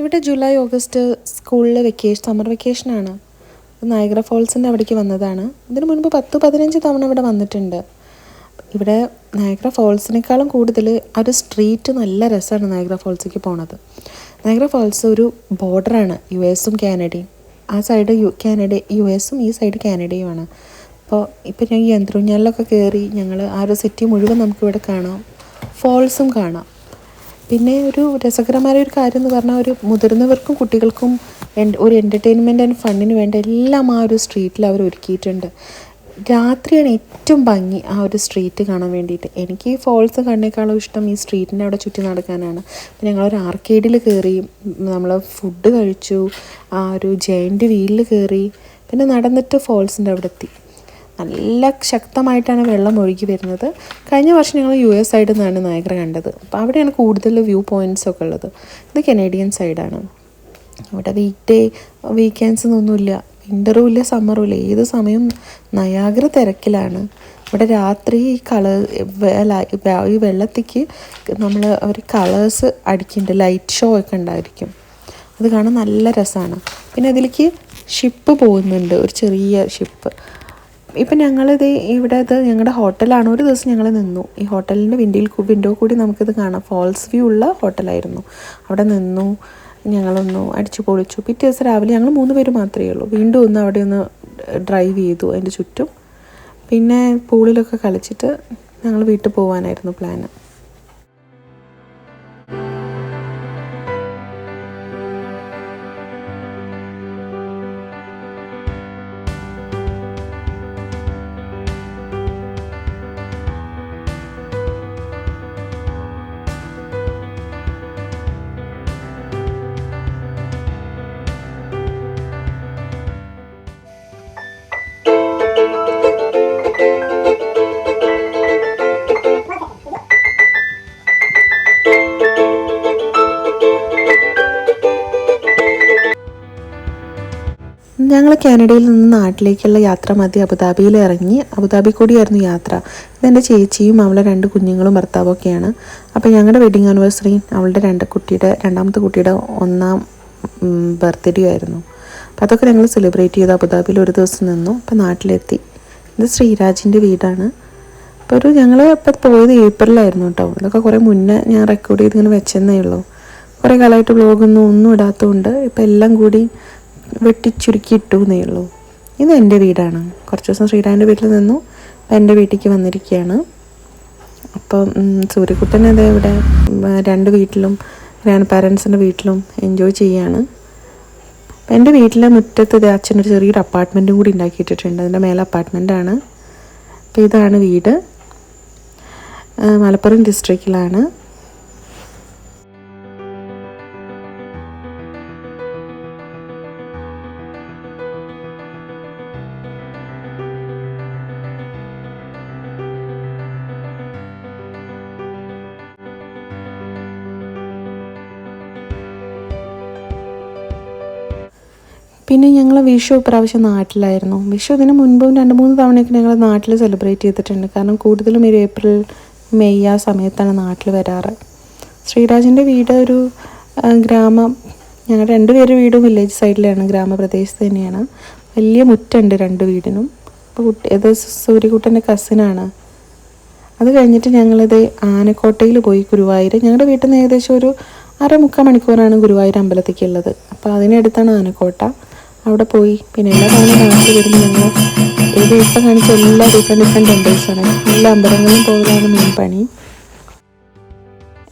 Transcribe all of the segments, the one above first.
ഇവിടെ July August സ്കൂളിൽ vacation summer വെക്കേഷനാണ് നായഗ്ര ഫോൾസിന്റെ അവിടേക്ക് വന്നതാണ്. ഇതിനു മുൻപ് പത്ത് പതിനഞ്ച് തവണ ഇവിടെ വന്നിട്ടുണ്ട്. ഇവിടെ നായഗ്ര ഫോൾസിനേക്കാളും കൂടുതൽ ആ ഒരു സ്ട്രീറ്റ് നല്ല രസമാണ് നായഗ്ര ഫോൾസിലേക്ക് പോണത്. നായഗ്ര ഫോൾസ് ഒരു ബോർഡറാണ് യു എസും കാനഡയും. ആ സൈഡ് യു കാനഡ യു എസും ഈ സൈഡ് കാനഡയുമാണ് അപ്പോൾ ഇപ്പം ഞങ്ങൾ യന്ത്രൂഞ്ഞാലിലൊക്കെ കയറി ഞങ്ങൾ ആ ഒരു സിറ്റി മുഴുവൻ നമുക്കിവിടെ കാണാം. ഫോൾസും കാണാം. പിന്നെ ഒരു രസകരമായ ഒരു കാര്യം എന്ന് പറഞ്ഞാൽ ഒരു മുതിർന്നവർക്കും കുട്ടികൾക്കും ഒരു എന്റർടൈൻമെന്റ് ആൻഡ് ഫണ്ണിന് വേണ്ട എല്ലാം ആ ഒരു സ്ട്രീറ്റിൽ അവർ ഒരുക്കിയിട്ടുണ്ട്. രാത്രിയാണ് ഏറ്റവും ഭംഗി ആ ഒരു സ്ട്രീറ്റ് കാണാൻ വേണ്ടിയിട്ട്. എനിക്ക് ഈ ഫോൾസ് കണ്ടേക്കാളും ഇഷ്ടം ഈ സ്ട്രീറ്റിന്റെ അവിടെ ചുറ്റി നടക്കാനാണ്. പിന്നെ ഞങ്ങളൊരു ആർക്കേഡിൽ കയറി നമ്മൾ ഫുഡ് കഴിച്ചു ആ ഒരു ജയന്റ് വീലിൽ കയറി പിന്നെ നടന്നിട്ട് ഫോൾസിന്റെ അവിടെ എത്തി നല്ല ശക്തമായിട്ടാണ് വെള്ളം ഒഴുകി വരുന്നത്. കഴിഞ്ഞ വർഷം ഞങ്ങൾ യു എസ് സൈഡിൽ നിന്നാണ് നായഗ്ര കണ്ടത്. അപ്പോൾ അവിടെയാണ് കൂടുതൽ വ്യൂ പോയിന്റ്സ് ഒക്കെ ഉള്ളത്. ഇത് കനേഡിയൻ സൈഡാണ് അവിടെ വീക്ക് ഡേ വീക്കെൻഡ്സ് ഒന്നുമില്ല. വിന്ററും ഇല്ല സമ്മറും ഇല്ല. ഏത് സമയവും നയാഗ്ര തിരക്കിലാണ്. ഇവിടെ രാത്രി ഈ കളർ ഈ വെള്ളത്തേക്ക് നമ്മൾ അവർ കളേഴ്സ് അടിക്കുന്നുണ്ട്. ലൈറ്റ് ഷോ ഒക്കെ ഉണ്ടായിരിക്കും. അത് കാണാൻ നല്ല രസമാണ് പിന്നെ അതിലേക്ക് ഷിപ്പ് പോകുന്നുണ്ട്. ഒരു ചെറിയ ഷിപ്പ് ഇപ്പം ഞങ്ങളിത് ഇവിടെ ഇത് ഞങ്ങളുടെ ഹോട്ടലാണ്. ഒരു ദിവസം ഞങ്ങൾ നിന്നു. ഈ ഹോട്ടലിന്റെ വിൻഡിൽ വിൻഡോ കൂടി നമുക്കിത് കാണാം. ഫോൾസ് വ്യൂ ഉള്ള ഹോട്ടലായിരുന്നു. അവിടെ നിന്നു ഞങ്ങളൊന്നു അടിച്ചു പൊളിച്ചു. പിറ്റേ ദിവസം രാവിലെ ഞങ്ങൾ മൂന്ന് പേര് മാത്രമേ ഉള്ളൂ. വീണ്ടും ഒന്ന് അവിടെ ഒന്ന് ഡ്രൈവ് ചെയ്തു അതിന്റെ ചുറ്റും. പിന്നെ പൂളിലൊക്കെ കളിച്ചിട്ട് ഞങ്ങൾ വീട്ടിൽ പോകാനായിരുന്നു പ്ലാന് ഞങ്ങൾ കാനഡയിൽ നിന്ന് നാട്ടിലേക്കുള്ള യാത്ര മതി. അബുദാബിയിൽ ഇറങ്ങി അബുദാബി കൂടിയായിരുന്നു യാത്ര. ഇതെന്റെ ചേച്ചിയും അവളെ രണ്ട് കുഞ്ഞുങ്ങളും ഭർത്താവും ഒക്കെയാണ് അപ്പോൾ ഞങ്ങളുടെ വെഡിങ് ആനിവേഴ്സറി അവളുടെ രണ്ട് കുട്ടിയുടെ രണ്ടാമത്തെ കുട്ടിയുടെ ഒന്നാം ബർത്ത്ഡേ ആയിരുന്നു. അപ്പോൾ അതൊക്കെ ഞങ്ങൾ സെലിബ്രേറ്റ് ചെയ്ത് അബുദാബിയിൽ ഒരു ദിവസം നിന്നു. അപ്പോൾ നാട്ടിലെത്തി. ഇത് ശ്രീരാജിന്റെ വീടാണ്. അപ്പോൾ ഒരു ഞങ്ങൾ ഇപ്പോൾ പോയത് ഏപ്രിലായിരുന്നു കേട്ടോ. ഇതൊക്കെ കുറേ മുന്നേ ഞാൻ റെക്കോർഡ് ചെയ്ത് ഇങ്ങനെ വെച്ചെന്നേ ഉള്ളൂ. കുറേ കാലമായിട്ട് ബ്ലോഗൊന്നും ഒന്നും ഇടാത്തതുകൊണ്ട് ഇപ്പോൾ എല്ലാം കൂടി വെട്ടിച്ചുരുക്കി ഇട്ടു എന്നേ ഉള്ളൂ. ഇത് എന്റെ വീടാണ്. കുറച്ച് ദിവസം ശ്രീരാമന്റെ വീട്ടിൽ നിന്നു. അപ്പം എന്റെ വീട്ടിലേക്ക് വന്നിരിക്കുകയാണ്. അപ്പം സൂര്യക്കുട്ടൻ അതേ ഇവിടെ രണ്ട് വീട്ടിലും പാരൻസിന്റെ വീട്ടിലും എൻജോയ് ചെയ്യാണ് അപ്പം എന്റെ വീട്ടിലെ മുറ്റത്ത് അച്ഛനൊരു ചെറിയൊരു അപ്പാർട്ട്മെന്റും കൂടി ഉണ്ടാക്കിയിട്ടിട്ടുണ്ട്. അതിന്റെ മേലെ അപ്പാർട്ട്മെന്റാണ്. അപ്പോൾ ഇതാണ് വീട്. മലപ്പുറം ഡിസ്ട്രിക്റ്റിലാണ്. പിന്നെ ഞങ്ങൾ വിഷു ഇപ്രാവശ്യം നാട്ടിലായിരുന്നു. വിഷു ഇതിന് മുൻപും രണ്ട് മൂന്ന് തവണയൊക്കെ ഞങ്ങൾ നാട്ടിൽ സെലിബ്രേറ്റ് ചെയ്തിട്ടുണ്ട്. കാരണം കൂടുതലും ഒരു ഏപ്രിൽ മെയ് ആ സമയത്താണ് നാട്ടിൽ വരാറ്. ശ്രീരാജിന്റെ വീട് ഒരു ഗ്രാമം. ഞങ്ങൾ രണ്ട് പേരുടെ വീടും വില്ലേജ് സൈഡിലാണ് ഗ്രാമപ്രദേശത്ത് തന്നെയാണ്. വലിയ മുറ്റുണ്ട് രണ്ട് വീടിനും. അപ്പോൾ കുട്ടി ഇത് സൂര്യകുട്ടന്റെ കസിനാണ് അത് കഴിഞ്ഞിട്ട് ഞങ്ങളിത് ആനക്കോട്ടയിൽ പോയി ഗുരുവായൂർ ഞങ്ങളുടെ വീട്ടിൽ നിന്ന് ഏകദേശം ഒരു അര മുക്കാൽ മണിക്കൂറാണ് ഗുരുവായൂർ അമ്പലത്തേക്ക് ഉള്ളത്. അപ്പോൾ അതിനടുത്താണ് ആനക്കോട്ട. അവിടെ പോയി. പിന്നെ എല്ലാ തവണ കാണിച്ചു വരുമ്പോൾ ഞങ്ങൾ ഏത് ഇപ്പം കാണിച്ച എല്ലാ ഡിഫറെന്റ് ഡിഫറെന്റ് ടെമ്പിൾസാണ് എല്ലാ അമ്പലങ്ങളും പോകലാണ് മെയിൻ പണി.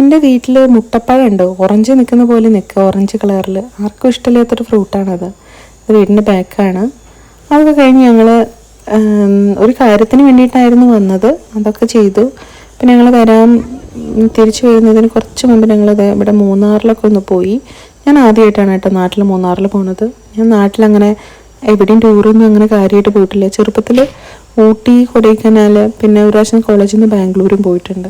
എന്റെ വീട്ടിൽ മുട്ടപ്പഴം ഉണ്ട്. ഓറഞ്ച് നിൽക്കുന്ന പോലെ നിൽക്കുക ഓറഞ്ച് കളറിൽ ആർക്കും ഇഷ്ടമില്ലാത്തൊരു ഫ്രൂട്ടാണത് വീടിന്റെ ബാക്കാണ് അതൊക്കെ കഴിഞ്ഞ് ഞങ്ങൾ ഒരു കാര്യത്തിന് വേണ്ടിയിട്ടായിരുന്നു വന്നത്. അതൊക്കെ ചെയ്തു. പിന്നെ ഞങ്ങൾ വരാൻ തിരിച്ചു വരുന്നതിന് കുറച്ച് മുമ്പ് ഞങ്ങൾ ഇവിടെ മൂന്നാറിലൊക്കെ ഒന്ന് പോയി. ഞാൻ ആദ്യമായിട്ടാണ് കേട്ടോ നാട്ടിൽ മൂന്നാറിൽ പോണത്. ഞാൻ നാട്ടിലങ്ങനെ എവിടെയും ടൂറൊന്നും അങ്ങനെ കാര്യമായിട്ട് പോയിട്ടില്ല. ചെറുപ്പത്തിൽ ഊട്ടി കൊടൈക്കനാൽ പിന്നെ ഒരു പ്രാവശ്യം കോളേജിൽ നിന്ന് ബാംഗ്ലൂരും പോയിട്ടുണ്ട്.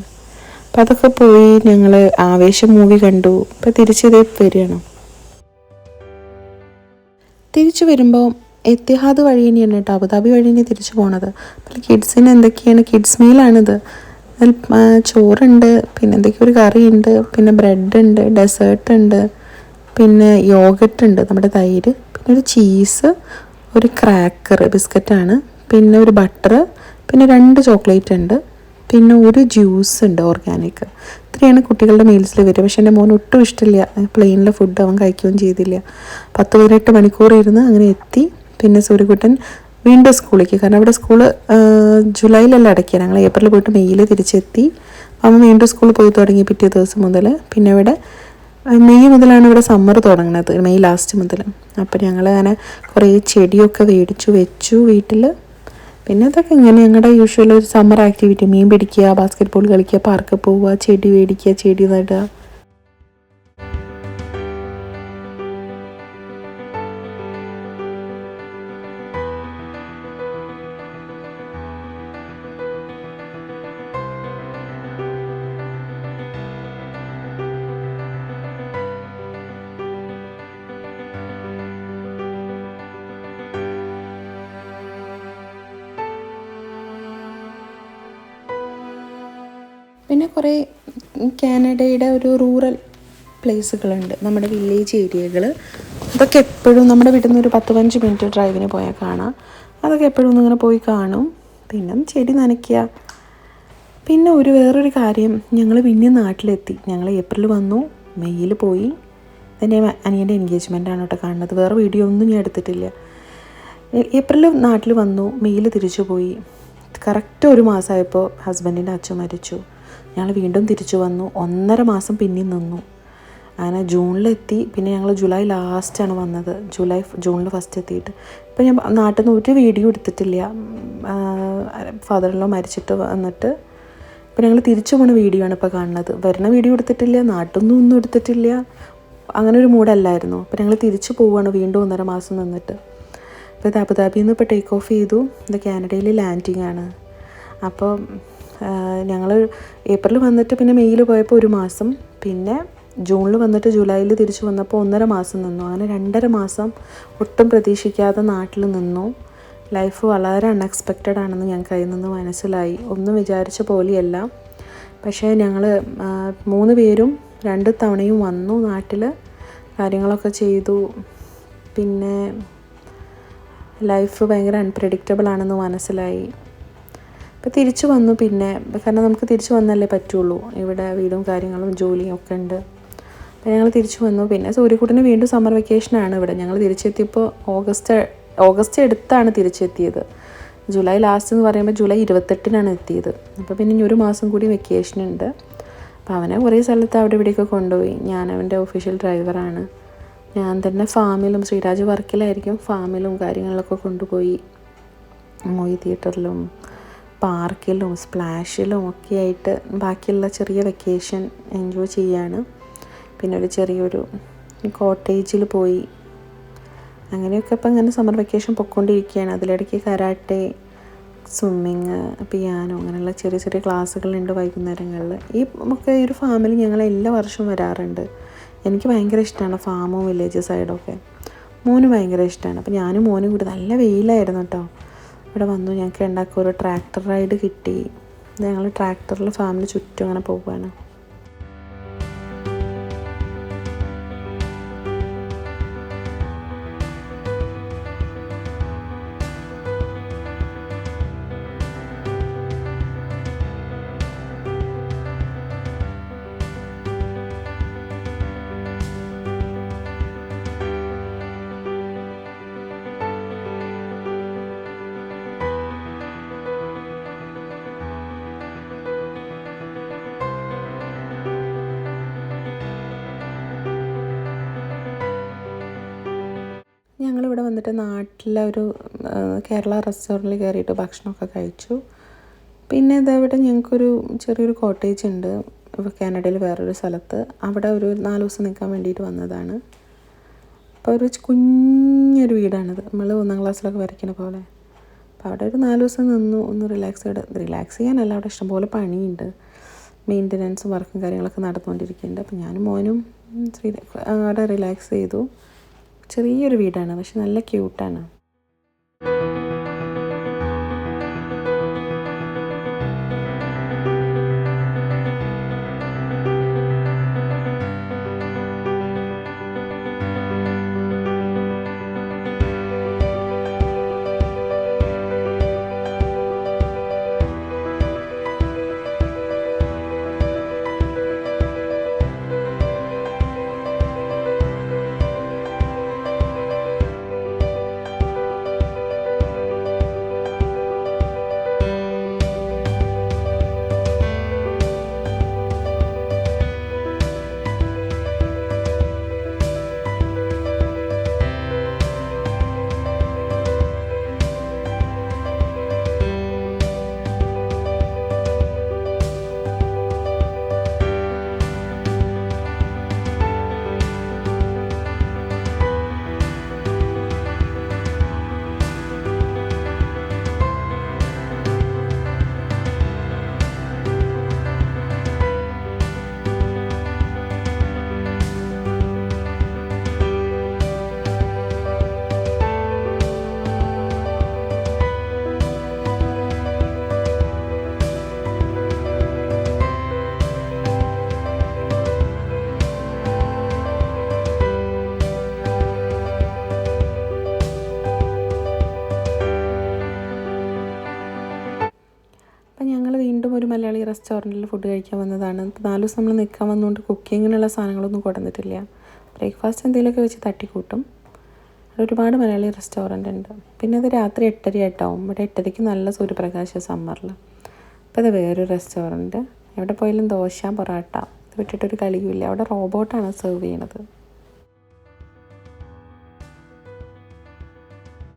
അപ്പം അതൊക്കെ പോയി ഞങ്ങൾ ആവേശം മൂവി കണ്ടു. അപ്പം തിരിച്ചിതേ വരികയാണ്. തിരിച്ചു വരുമ്പോൾ എത്തിഹാദ് വഴി തന്നെയാണ് കേട്ടോ. അബുദാബി വഴി തന്നെ തിരിച്ചു പോണത്. അപ്പോൾ കിഡ്സിന് എന്തൊക്കെയാണ്? കിഡ്സ് മീലാണിത് ചോറുണ്ട് പിന്നെ എന്തൊക്കെയോ ഒരു കറിയുണ്ട് പിന്നെ ബ്രെഡ് ഉണ്ട് ഡെസേർട്ട് ഉണ്ട്. പിന്നെ യോഗട്ട് ഉണ്ട് നമ്മുടെ തൈര്. പിന്നെ ഒരു ചീസ് ഒരു ക്രാക്കർ ബിസ്ക്കറ്റാണ് പിന്നെ ഒരു ബട്ടർ പിന്നെ രണ്ട് ചോക്ലേറ്റ് ഉണ്ട്. പിന്നെ ഒരു ജ്യൂസ് ഉണ്ട് ഓർഗാനിക് ഇത്രയാണ് കുട്ടികളുടെ മീൽസിൽ വരിക. പക്ഷേ എന്റെ മോൻ ഒട്ടും ഇഷ്ടമില്ല. പ്ലെയിനിലെ ഫുഡ് അവൻ കഴിക്കുകയും ചെയ്തില്ല. പത്ത് പതിനെട്ട് മണിക്കൂർ ഇരുന്ന് അങ്ങനെ എത്തി. പിന്നെ സൂര്യകുട്ടൻ വീണ്ടും സ്കൂളിലേക്ക്. കാരണം അവിടെ സ്കൂൾ ജൂലൈയിലല്ല അടയ്ക്കുക. ഞങ്ങൾ ഏപ്രിൽ പോയിട്ട് മെയ്യിൽ തിരിച്ചെത്തി. അവൻ വീണ്ടും സ്കൂളിൽ പോയി തുടങ്ങി പിറ്റേ ദിവസം മുതൽ. പിന്നെ ഇവിടെ മെയ് മുതലാണ് ഇവിടെ സമ്മർ തുടങ്ങുന്നത്. മെയ് ലാസ്റ്റ് മുതൽ. അപ്പോൾ ഞങ്ങൾ അങ്ങനെ കുറേ ചെടിയൊക്കെ മേടിച്ചു വെച്ചു വീട്ടിൽ പിന്നെ അതൊക്കെ ഇങ്ങനെ ഞങ്ങളുടെ യൂഷ്വൽ ഒരു സമ്മർ ആക്ടിവിറ്റി മീൻ പിടിക്കുക ബാസ്കറ്റ് ബോൾ കളിക്കുക പാർക്കിൽ പോവുക ചെടി മേടിക്കുക ചെടി നടുക. പിന്നെ കുറേ കാനഡയുടെ ഒരു റൂറൽ പ്ലേസുകളുണ്ട്. നമ്മുടെ വില്ലേജ് ഏരിയകൾ. അതൊക്കെ എപ്പോഴും നമ്മുടെ വീട്ടിൽ നിന്ന് ഒരു പത്ത് പതിനഞ്ച് മിനിറ്റ് ഡ്രൈവിന് പോയാൽ കാണാം. അതൊക്കെ എപ്പോഴും ഒന്നിങ്ങനെ പോയി കാണും. പിന്നെ ചെടി നനയ്ക്കുക. പിന്നെ ഒരു വേറൊരു കാര്യം ഞങ്ങൾ പിന്നെ നാട്ടിലെത്തി. ഞങ്ങൾ ഏപ്രിൽ വന്നു മെയ്യിൽ പോയി. എന്റെ അനിയന്റെ എൻഗേജ്മെന്റ് ആണ് കേട്ടോ കാണുന്നത്. വേറെ വീഡിയോ ഒന്നും ഞാൻ എടുത്തിട്ടില്ല. ഏപ്രിൽ നാട്ടിൽ വന്നു മെയ്യിൽ തിരിച്ചു പോയി. കറക്റ്റ് ഒരു മാസമായപ്പോൾ ഹസ്ബൻഡിന്റെ അച്ഛൻ മരിച്ചു. ഞങ്ങൾ വീണ്ടും തിരിച്ചു വന്നു. ഒന്നര മാസം പിന്നെയും നിന്നു. അങ്ങനെ ജൂണിലെത്തി. പിന്നെ ഞങ്ങൾ ജൂലൈ ലാസ്റ്റാണ് വന്നത്. ജൂലൈ ജൂണിൽ ഫസ്റ്റ് എത്തിയിട്ട്. ഇപ്പം ഞാൻ നാട്ടിൽ നിന്ന് ഒരു വീഡിയോ എടുത്തിട്ടില്ല. ഫാദറിലോ മരിച്ചിട്ട് വന്നിട്ട്. ഇപ്പം ഞങ്ങൾ തിരിച്ചു പോണ വീഡിയോ ആണ് ഇപ്പോൾ കാണുന്നത്. വരുന്ന വീഡിയോ എടുത്തിട്ടില്ല നാട്ടിൽ നിന്നും ഒന്നും എടുത്തിട്ടില്ല. അങ്ങനെ ഒരു മൂഡല്ലായിരുന്നു അപ്പം ഞങ്ങൾ തിരിച്ചു പോവുകയാണ് വീണ്ടും ഒന്നര മാസം നിന്നിട്ട്. അപ്പോൾ ഇത് അബുദാബിയിൽ നിന്ന് ഇപ്പോൾ ടേക്ക് ഓഫ് ചെയ്തു. ഇത് കാനഡയിൽ ലാൻഡിങ് ആണ്. അപ്പോൾ ഞങ്ങൾ ഏപ്രിൽ വന്നിട്ട് പിന്നെ മെയ്യിൽ പോയപ്പോൾ ഒരു മാസം പിന്നെ ജൂണിൽ വന്നിട്ട് ജൂലൈയിൽ തിരിച്ചു വന്നപ്പോൾ ഒന്നര മാസം നിന്നു. അങ്ങനെ രണ്ടര മാസം ഒട്ടും പ്രതീക്ഷിക്കാതെ നാട്ടിൽ നിന്നു. ലൈഫ് വളരെ അൺഎക്സ്പെക്റ്റഡ് ആണെന്ന് ഞങ്ങൾക്ക് അതിൽ നിന്ന് മനസ്സിലായി. ഒന്നും വിചാരിച്ച പോലെയല്ല. പക്ഷേ ഞങ്ങൾ മൂന്ന് പേരും രണ്ട് തവണയും വന്നു നാട്ടിൽ കാര്യങ്ങളൊക്കെ ചെയ്തു. പിന്നെ ലൈഫ് ഭയങ്കര അൺപ്രഡിക്റ്റബിൾ ആണെന്ന് മനസ്സിലായി. ഇപ്പം തിരിച്ചു വന്നു പിന്നെ കാരണം നമുക്ക് തിരിച്ചു വന്നല്ലേ പറ്റുള്ളൂ. ഇവിടെ വീടും കാര്യങ്ങളും ജോലിയും ഒക്കെ ഉണ്ട്. അപ്പോൾ ഞങ്ങൾ തിരിച്ചു വന്നു. പിന്നെ സൂര്യക്കുട്ടിന് വീണ്ടും സമ്മർ വെക്കേഷനാണ് ഇവിടെ. ഞങ്ങൾ തിരിച്ചെത്തിയപ്പോൾ ഓഗസ്റ്റ് ഓഗസ്റ്റ് എടുത്താണ് തിരിച്ചെത്തിയത്. ജൂലൈ ലാസ്റ്റ് എന്ന് പറയുമ്പോൾ ജൂലൈ ഇരുപത്തെട്ടിനാണ് എത്തിയത്. അപ്പോൾ പിന്നെ ഇനി ഒരു മാസം കൂടി വെക്കേഷൻ ഉണ്ട്. അപ്പോൾ അവനെ കുറേ സ്ഥലത്ത് അവിടെ ഇവിടെയൊക്കെ കൊണ്ടുപോയി. ഞാൻ അവന്റെ ഒഫീഷ്യൽ ഡ്രൈവറാണ് ഞാൻ തന്നെ ഫാമിലും ശ്രീരാജ് വർക്കിലായിരിക്കും ഫാമിലും കാര്യങ്ങളിലൊക്കെ കൊണ്ടുപോയി. മൂവി തിയേറ്ററിലും പാർക്കിലും സ്പ്ലാഷിലും ഒക്കെ ആയിട്ട് ബാക്കിയുള്ള ചെറിയ വെക്കേഷൻ എൻജോയ് ചെയ്യാണ്. പിന്നെ ഒരു ചെറിയൊരു കോട്ടേജിൽ പോയി. അങ്ങനെയൊക്കെ ഇപ്പം അങ്ങനെ സമ്മർ വെക്കേഷൻ പൊയ്ക്കൊണ്ടിരിക്കുകയാണ് അതിലിടയ്ക്ക് കരാട്ടെ സ്വിമ്മിങ് പിയാനോ അങ്ങനെയുള്ള ചെറിയ ചെറിയ ക്ലാസ്സുകളുണ്ട് വൈകുന്നേരങ്ങളിൽ. ഈ ഒക്കെ ഈ ഒരു ഫാമിൽ ഞങ്ങൾ എല്ലാ വർഷവും വരാറുണ്ട്. എനിക്ക് ഭയങ്കര ഇഷ്ടമാണ് ഫാമും വില്ലേജ് സൈഡൊക്കെ മോനും ഭയങ്കര ഇഷ്ടമാണ്. അപ്പോൾ ഞാനും മോനും കൂടി നല്ല വെയിലായിരുന്നു കേട്ടോ. ഇവിടെ വന്നു. ഞങ്ങൾക്ക് ഉണ്ടാക്കുക ഒരു ട്രാക്ടർ റൈഡ് കിട്ടി. ഞങ്ങൾ ട്രാക്ടറിൽ ഫാമിലി ചുറ്റും അങ്ങനെ പോവുകയാണ് ഞങ്ങളിവിടെ വന്നിട്ട് നാട്ടിലെ ഒരു കേരള റെസ്റ്റോറന്റിൽ കയറിയിട്ട് ഭക്ഷണമൊക്കെ കഴിച്ചു. പിന്നെ ഇതവിടെ ഞങ്ങൾക്കൊരു ചെറിയൊരു കോട്ടേജ് ഉണ്ട്. കാനഡയിൽ വേറൊരു സ്ഥലത്ത്. അവിടെ ഒരു നാല് ദിവസം നിൽക്കാൻ വേണ്ടിയിട്ട് വന്നതാണ്. അപ്പോൾ ഒരു കുഞ്ഞൊരു വീടാണിത്. നമ്മൾ ഒന്നാം ക്ലാസ്സിലൊക്കെ വരയ്ക്കണ പോലെ. അപ്പോൾ അവിടെ ഒരു നാല് ദിവസം നിന്നു. ഒന്ന് റിലാക്സ് ചെയ്ത് റിലാക്സ് ചെയ്യാനല്ല അവിടെ ഇഷ്ടംപോലെ പണിയുണ്ട്. മെയിന്റനൻസും വർക്കും കാര്യങ്ങളൊക്കെ നടന്നുകൊണ്ടിരിക്കുന്നുണ്ട്. അപ്പോൾ ഞാനും മോനും അവിടെ റിലാക്സ് ചെയ്തു. ചെറിയൊരു വീടാണ് പക്ഷെ നല്ല ക്യൂട്ടാണ് മലയാളി റെസ്റ്റോറന്റിൽ ഫുഡ് കഴിക്കാൻ വന്നതാണ്. നാല് ദിവസം നമ്മൾ നിൽക്കാൻ വന്നുകൊണ്ട് കുക്കിങ്ങിനുള്ള സാധനങ്ങളൊന്നും കൊടുത്തിട്ടില്ല ബ്രേക്ക്ഫാസ്റ്റ് എന്തെങ്കിലുമൊക്കെ വെച്ച് തട്ടിക്കൂട്ടും. ഒരുപാട് മലയാളി റെസ്റ്റോറന്റ് ഉണ്ട്. പിന്നെ അത് രാത്രി എട്ടര ആയിട്ടാവും. ഇവിടെ എട്ടരയ്ക്ക് നല്ല സൂര്യപ്രകാശ സമ്മറിൽ അപ്പോൾ ഇത് വേറൊരു റെസ്റ്റോറന്റ് എവിടെ പോയാലും ദോശ പൊറോട്ട. ഇത് വിട്ടിട്ടൊരു കളിയുമില്ല. അവിടെ റോബോട്ടാണ് സെർവ് ചെയ്യണത്.